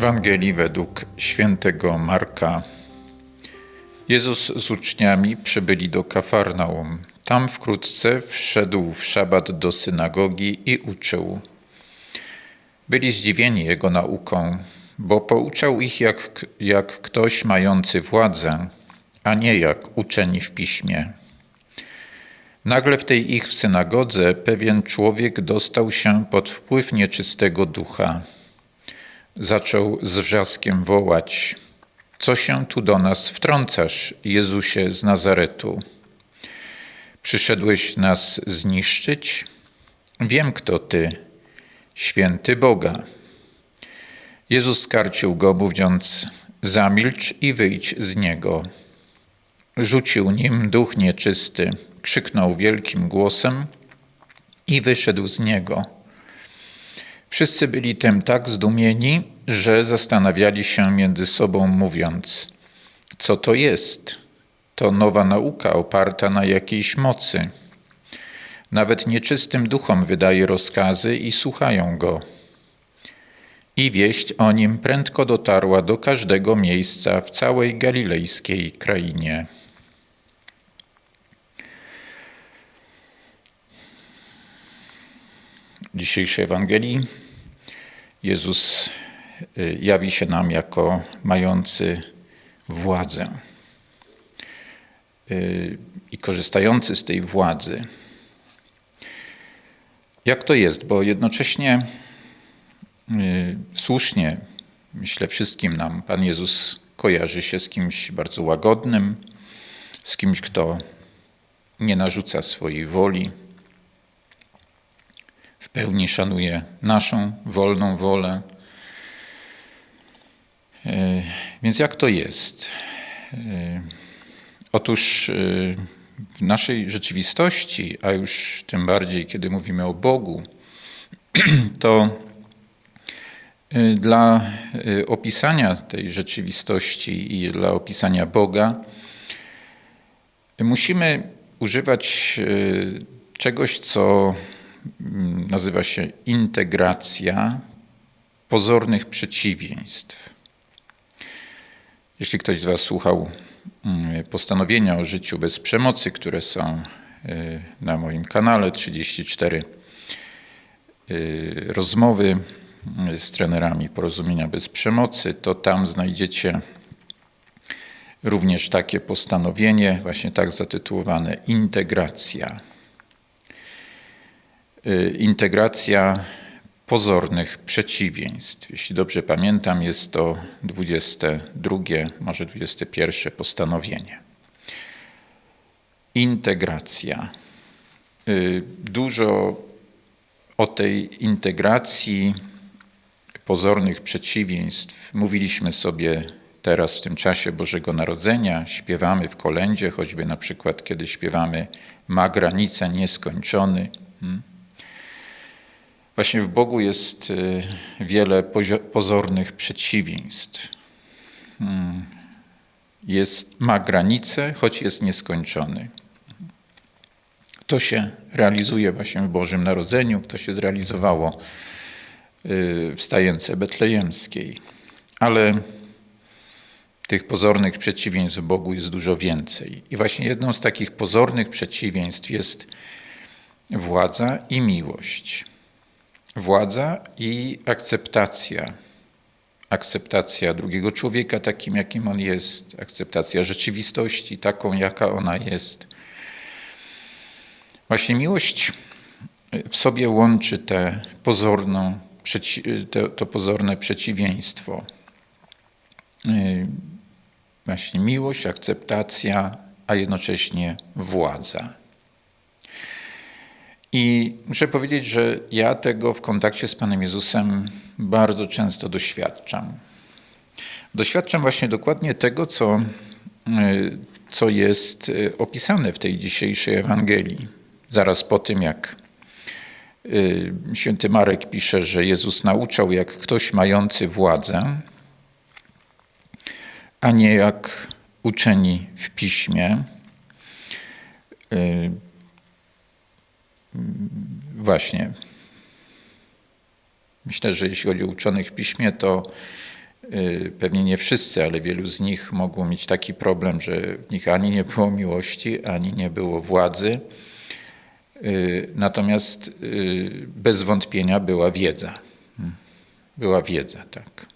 Ewangelii według świętego Marka. Jezus z uczniami przybyli do Kafarnaum. Tam wkrótce wszedł w szabat do synagogi i uczył. Byli zdziwieni jego nauką, bo pouczał ich jak, jak ktoś mający władzę, a nie jak uczeni w piśmie. Nagle w tej ich synagodze pewien człowiek dostał się pod wpływ nieczystego ducha. Zaczął z wrzaskiem wołać: Co się tu do nas wtrącasz, Jezusie z Nazaretu? Przyszedłeś nas zniszczyć? Wiem, kto ty, święty Boga. Jezus skarcił go, mówiąc: Zamilcz i wyjdź z niego. Rzucił nim duch nieczysty, krzyknął wielkim głosem i wyszedł z niego. Wszyscy byli tym tak zdumieni, że zastanawiali się między sobą, mówiąc: Co to jest? To nowa nauka oparta na jakiejś mocy. Nawet nieczystym duchom wydaje rozkazy i słuchają go. I wieść o nim prędko dotarła do każdego miejsca w całej galilejskiej krainie. Dzisiejszej Ewangelii Jezus y, jawi się nam jako mający władzę y, i korzystający z tej władzy. Jak to jest? Bo jednocześnie y, słusznie, myślę, wszystkim nam Pan Jezus kojarzy się z kimś bardzo łagodnym, z kimś, kto nie narzuca swojej woli, w pełni szanuje naszą wolną wolę. E, więc jak to jest? E, otóż e, w naszej rzeczywistości, a już tym bardziej, kiedy mówimy o Bogu, to dla opisania tej rzeczywistości i dla opisania Boga musimy używać czegoś, co nazywa się integracja pozornych przeciwieństw. Jeśli ktoś z Was słuchał mm, postanowienia o życiu bez przemocy, które są y, na moim kanale, 34 y, rozmowy y, z trenerami porozumienia bez przemocy, to tam znajdziecie również takie postanowienie, właśnie tak zatytułowane Integracja. Y, integracja pozornych przeciwieństw. Jeśli dobrze pamiętam, jest to 22, może 21 postanowienie. Integracja. Y, dużo o tej integracji pozornych przeciwieństw mówiliśmy sobie teraz w tym czasie Bożego Narodzenia. Śpiewamy w kolędzie, choćby na przykład kiedy śpiewamy Ma granicę nieskończony. Hmm? Właśnie w Bogu jest y, wiele pozornych przeciwieństw. Hmm. Jest, ma granice, choć jest nieskończony. To się realizuje właśnie w Bożym Narodzeniu, to się zrealizowało y, w stajence betlejemskiej. Ale tych pozornych przeciwieństw Bogu jest dużo więcej. I właśnie jedną z takich pozornych przeciwieństw jest władza i miłość. Władza i akceptacja. Akceptacja drugiego człowieka takim, jakim on jest, akceptacja rzeczywistości taką, jaka ona jest. Właśnie miłość w sobie łączy te pozorną, to, to pozorne przeciwieństwo. Właśnie miłość, akceptacja, a jednocześnie władza. I muszę powiedzieć, że ja tego w kontakcie z Panem Jezusem bardzo często doświadczam. Doświadczam właśnie dokładnie tego, co, y, co jest y, opisane w tej dzisiejszej Ewangelii. Zaraz po tym, jak y, święty Marek pisze, że Jezus nauczał jak ktoś mający władzę, a nie jak uczeni w piśmie Właśnie. Myślę, że jeśli chodzi o uczonych w piśmie, to y, pewnie nie wszyscy, ale wielu z nich mogło mieć taki problem, że w nich ani nie było miłości, ani nie było władzy. Y, natomiast y, bez wątpienia była wiedza. Hmm. Była wiedza, tak.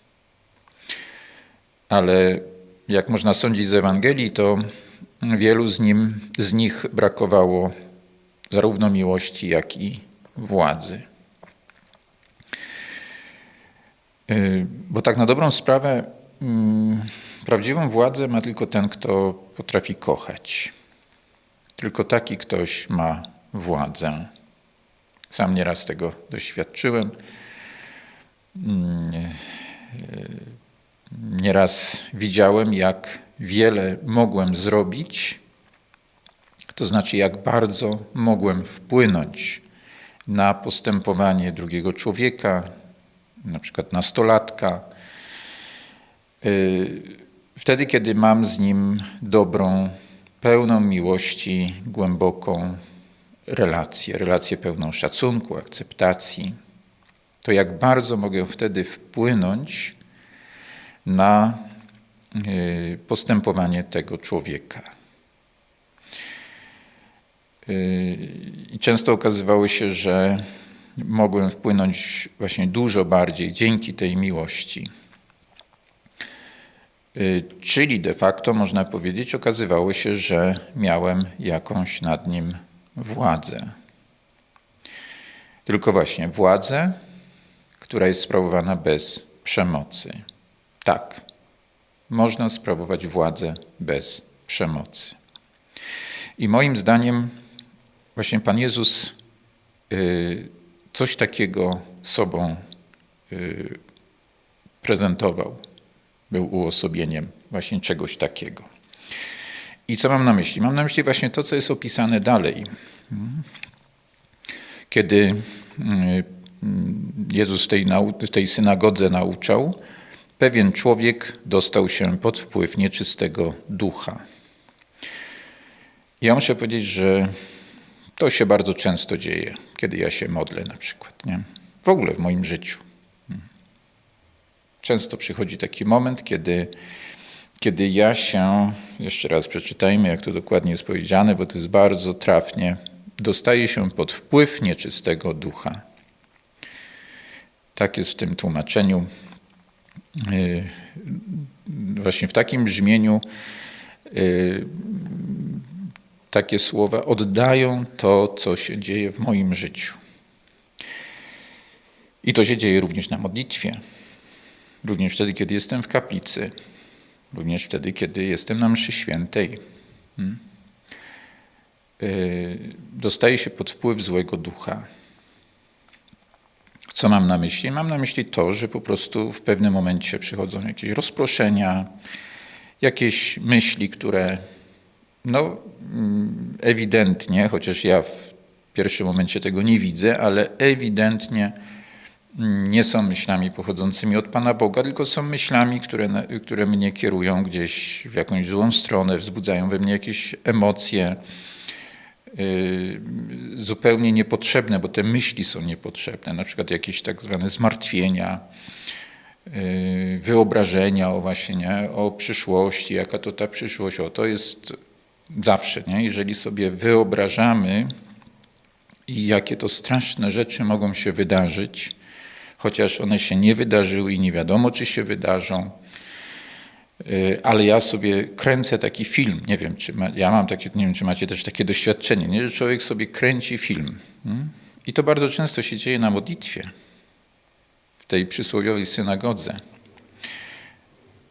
Ale jak można sądzić z Ewangelii, to wielu z, nim, z nich brakowało zarówno miłości, jak i władzy. Y, bo tak na dobrą sprawę, mm, prawdziwą władzę ma tylko ten, kto potrafi kochać. Tylko taki ktoś ma władzę. Sam nieraz tego doświadczyłem. Mm, y, nieraz widziałem, jak wiele mogłem zrobić, to znaczy, jak bardzo mogłem wpłynąć na postępowanie drugiego człowieka, na przykład nastolatka, y, wtedy, kiedy mam z nim dobrą, pełną miłości, głęboką relację, relację pełną szacunku, akceptacji, to jak bardzo mogę wtedy wpłynąć na y, postępowanie tego człowieka. Y, I często okazywało się, że mogłem wpłynąć właśnie dużo bardziej dzięki tej miłości. Y, czyli de facto, można powiedzieć, okazywało się, że miałem jakąś nad nim władzę. Tylko właśnie władzę, która jest sprawowana bez przemocy. Tak, można sprawować władzę bez przemocy. I moim zdaniem, właśnie Pan Jezus y, coś takiego sobą y, prezentował. Był uosobieniem właśnie czegoś takiego. I co mam na myśli? Mam na myśli właśnie to, co jest opisane dalej. Kiedy y, Jezus w tej, w tej synagodze nauczał, pewien człowiek dostał się pod wpływ nieczystego ducha. Ja muszę powiedzieć, że to się bardzo często dzieje, kiedy ja się modlę na przykład. Nie? W ogóle w moim życiu. Często przychodzi taki moment, kiedy, kiedy ja się, jeszcze raz przeczytajmy, jak to dokładnie jest powiedziane, bo to jest bardzo trafnie, dostaje się pod wpływ nieczystego ducha. Tak jest w tym tłumaczeniu. Y, właśnie w takim brzmieniu y, takie słowa oddają to, co się dzieje w moim życiu. I to się dzieje również na modlitwie. Również wtedy, kiedy jestem w kaplicy. Również wtedy, kiedy jestem na mszy świętej. Hmm? Y, dostaję się pod wpływ złego ducha. Co mam na myśli? Mam na myśli to, że po prostu w pewnym momencie przychodzą jakieś rozproszenia, jakieś myśli, które no, mm, ewidentnie, chociaż ja w pierwszym momencie tego nie widzę, ale ewidentnie mm, nie są myślami pochodzącymi od Pana Boga, tylko są myślami, które, które mnie kierują gdzieś w jakąś złą stronę, wzbudzają we mnie jakieś emocje yy, zupełnie niepotrzebne, bo te myśli są niepotrzebne, na przykład jakieś tak zwane zmartwienia, yy, wyobrażenia o właśnie nie, o przyszłości, jaka to ta przyszłość, o to jest zawsze, nie? jeżeli sobie wyobrażamy, jakie to straszne rzeczy mogą się wydarzyć, chociaż one się nie wydarzyły i nie wiadomo, czy się wydarzą, y, ale ja sobie kręcę taki film. Nie wiem, czy ma, ja mam takie, nie wiem, czy macie też takie doświadczenie, nie? że człowiek sobie kręci film. Hmm? I to bardzo często się dzieje na modlitwie, w tej przysłowiowej synagodze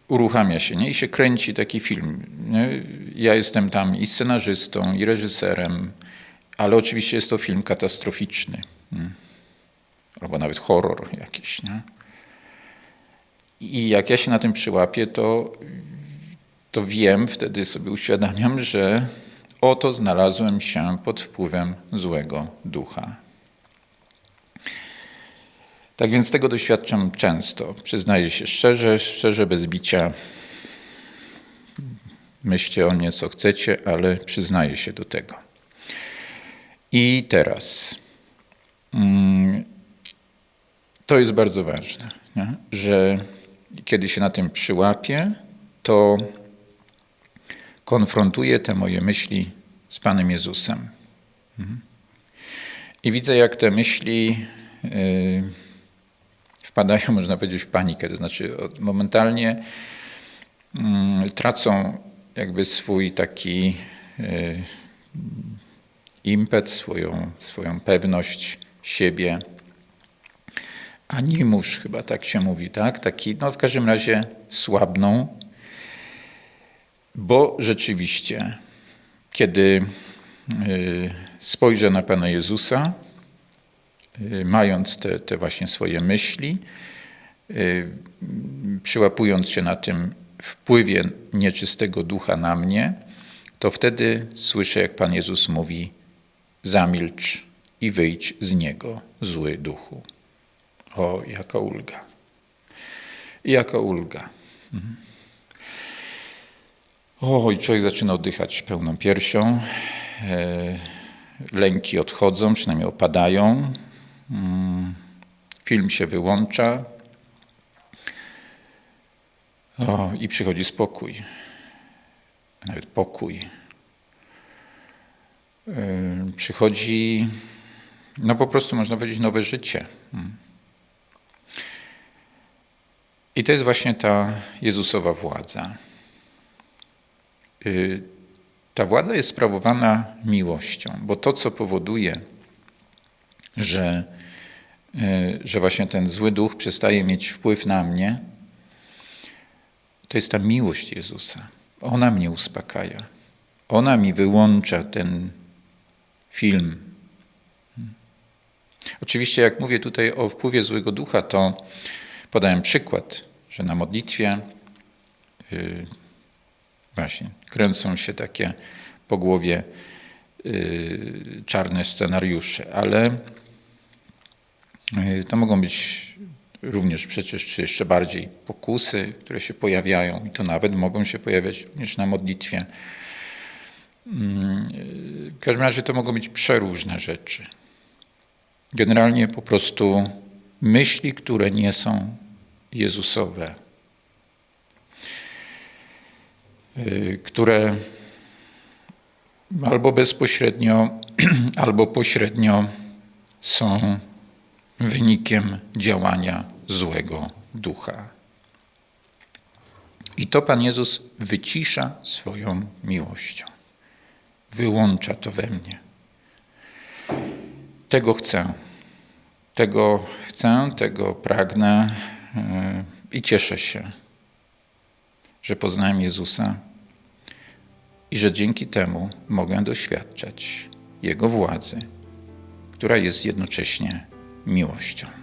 uruchamia się nie? i się kręci taki film. Nie? Ja jestem tam i scenarzystą, i reżyserem, ale oczywiście jest to film katastroficzny. Nie? Albo nawet horror jakiś. Nie? I jak ja się na tym przyłapię, to, to wiem, wtedy sobie uświadamiam, że oto znalazłem się pod wpływem złego ducha. Tak więc tego doświadczam często. Przyznaję się szczerze, szczerze bez bicia. Myślcie o mnie, co chcecie, ale przyznaję się do tego. I teraz, mm, To jest bardzo ważne, nie? że kiedy się na tym przyłapię, to konfrontuję te moje myśli z Panem Jezusem. Mhm. I widzę, jak te myśli yy, wpadają, można powiedzieć, w panikę. To znaczy, momentalnie yy, tracą jakby swój taki yy, impet, swoją, swoją pewność siebie. Animusz chyba tak się mówi, tak? Taki, no w każdym razie słabną, bo rzeczywiście, kiedy y, spojrzę na Pana Jezusa, y, mając te, te właśnie swoje myśli, y, przyłapując się na tym wpływie nieczystego ducha na mnie, to wtedy słyszę, jak Pan Jezus mówi: Zamilcz i wyjdź z niego, zły duchu. O, jaka ulga. Jaka ulga. Mhm. O, i człowiek zaczyna oddychać pełną piersią. E, lęki odchodzą, przynajmniej opadają. Mm, film się wyłącza. O, i przychodzi spokój. Nawet pokój. Przychodzi, no po prostu można powiedzieć, nowe życie. Mm. I to jest właśnie ta Jezusowa władza. Y, ta władza jest sprawowana miłością, bo to, co powoduje, że, y, że właśnie ten zły duch przestaje mieć wpływ na mnie, to jest ta miłość Jezusa. Ona mnie uspokaja. Ona mi wyłącza ten film. Oczywiście, jak mówię tutaj o wpływie złego ducha, to podałem przykład, że na modlitwie yy, właśnie kręcą się takie po głowie yy, czarne scenariusze, ale yy, to mogą być również przecież czy jeszcze bardziej pokusy, które się pojawiają i to nawet mogą się pojawiać również na modlitwie. Mm, w każdym razie to mogą być przeróżne rzeczy. Generalnie po prostu myśli, które nie są Jezusowe, y, które albo bezpośrednio, albo pośrednio są wynikiem działania złego ducha. I to Pan Jezus wycisza swoją miłością. Wyłącza to we mnie. Tego chcę. Tego chcę, tego pragnę e, i cieszę się, że poznałem Jezusa i że dzięki temu mogę doświadczać Jego władzy, która jest jednocześnie miłością.